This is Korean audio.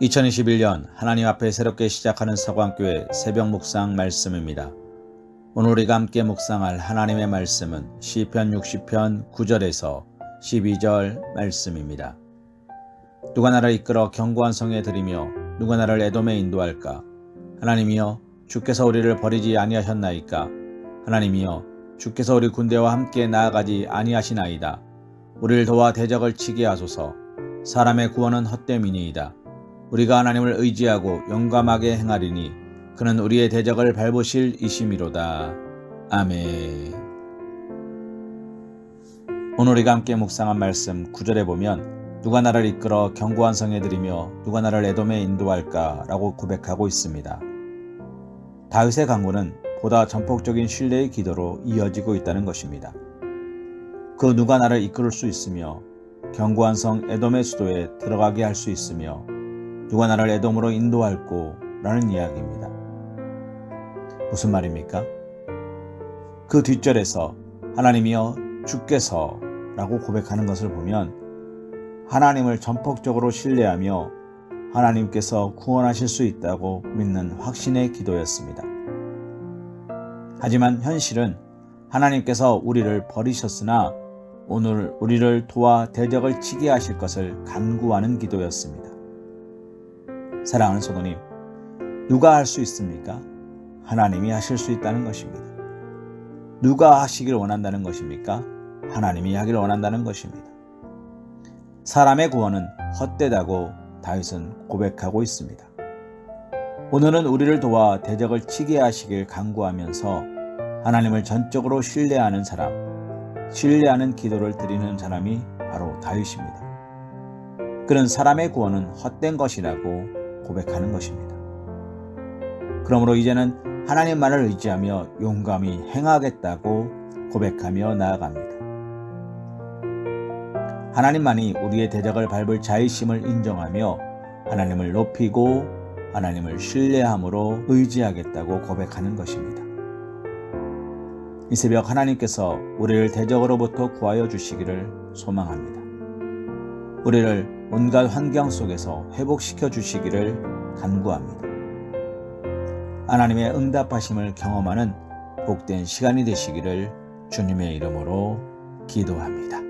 2021년 하나님 앞에 새롭게 시작하는 서광교회 새벽 묵상 말씀입니다. 오늘 우리가 함께 묵상할 하나님의 말씀은 시편 60편 9절에서 12절 말씀입니다. 누가 나를 이끌어 견고한 성에 들이며 누가 나를 에돔에 인도할까? 하나님이여 주께서 우리를 버리지 아니하셨나이까? 하나님이여 주께서 우리 군대와 함께 나아가지 아니하시나이다. 우리를 도와 대적을 치게 하소서. 사람의 구원은 헛됨이니이다. 우리가 하나님을 의지하고 용감하게 행하리니 그는 우리의 대적을 밟으실 이심이로다. 아멘. 오늘 우리가 함께 묵상한 말씀 9절에 보면 누가 나를 이끌어 견고한 성에 들이며 누가 나를 에돔에 인도할까 라고 고백하고 있습니다. 다윗의 강구는 보다 전폭적인 신뢰의 기도로 이어지고 있다는 것입니다. 그 누가 나를 이끌을 수 있으며 견고한 성 에돔의 수도에 들어가게 할 수 있으며 누가 나를 에돔으로 인도할꼬 라는 이야기입니다. 무슨 말입니까? 그 뒷절에서 하나님이여 주께서 라고 고백하는 것을 보면 하나님을 전폭적으로 신뢰하며 하나님께서 구원하실 수 있다고 믿는 확신의 기도였습니다. 하지만 현실은 하나님께서 우리를 버리셨으나 오늘 우리를 도와 대적을 치게 하실 것을 간구하는 기도였습니다. 사랑하는 성도님, 누가 할 수 있습니까? 하나님이 하실 수 있다는 것입니다. 누가 하시길 원한다는 것입니까? 하나님이 하기를 원한다는 것입니다. 사람의 구원은 헛되다고 다윗은 고백하고 있습니다. 오늘은 우리를 도와 대적을 치게 하시길 간구하면서 하나님을 전적으로 신뢰하는 사람, 신뢰하는 기도를 드리는 사람이 바로 다윗입니다. 그는 사람의 구원은 헛된 것이라고 고백하는 것입니다. 그러므로 이제는 하나님만을 의지하며 용감히 행하겠다고 고백하며 나아갑니다. 하나님만이 우리의 대적을 밟을 자의심을 인정하며 하나님을 높이고 하나님을 신뢰함으로 의지하겠다고 고백하는 것입니다. 이 새벽 하나님께서 우리를 대적으로부터 구하여 주시기를 소망합니다. 우리를 온갖 환경 속에서 회복시켜 주시기를 간구합니다. 하나님의 응답하심을 경험하는 복된 시간이 되시기를 주님의 이름으로 기도합니다.